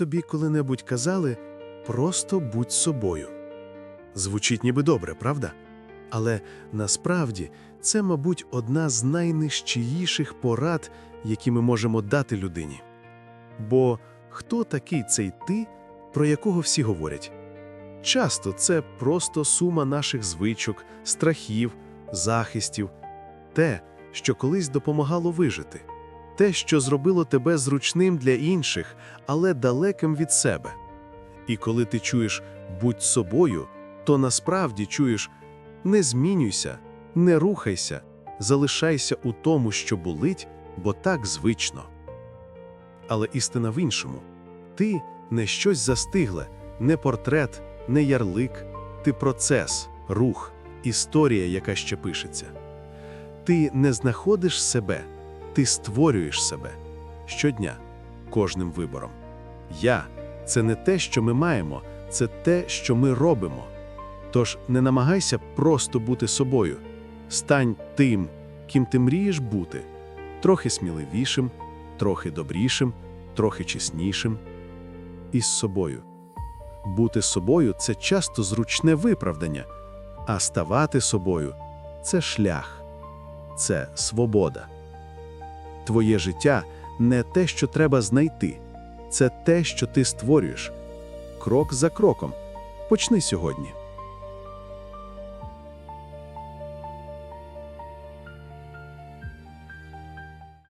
тобі коли-небудь казали просто будь собою. Звучить ніби добре, правда? Але насправді це, мабуть, одна з найнижчіїших порад, які ми можемо дати людині. Бо хто такий цей ти, про якого всі говорять? Часто це просто сума наших звичок, страхів, захистів, те, що колись допомагало вижити, те, що зробило тебе зручним для інших, але далеким від себе. І коли ти чуєш будь собою, то насправді чуєш не змінюйся, не рухайся, залишайся у тому, що болить, бо так звично. Але істина в іншому ти не щось застигле, не портрет, не ярлик, ти процес, рух, історія, яка ще пишеться. Ти не знаходиш себе, ти створюєш себе щодня, кожним вибором. Я це не те, що ми маємо, це те, що ми робимо. Тож не намагайся просто бути собою. Стань тим, ким ти мрієш бути, трохи сміливішим, трохи добрішим, трохи чеснішим. І з собою. Бути собою це часто зручне виправдання, а ставати собою це шлях, це свобода. Твоє життя не те, що треба знайти, це те, що ти створюєш. Крок за кроком. Почни сьогодні.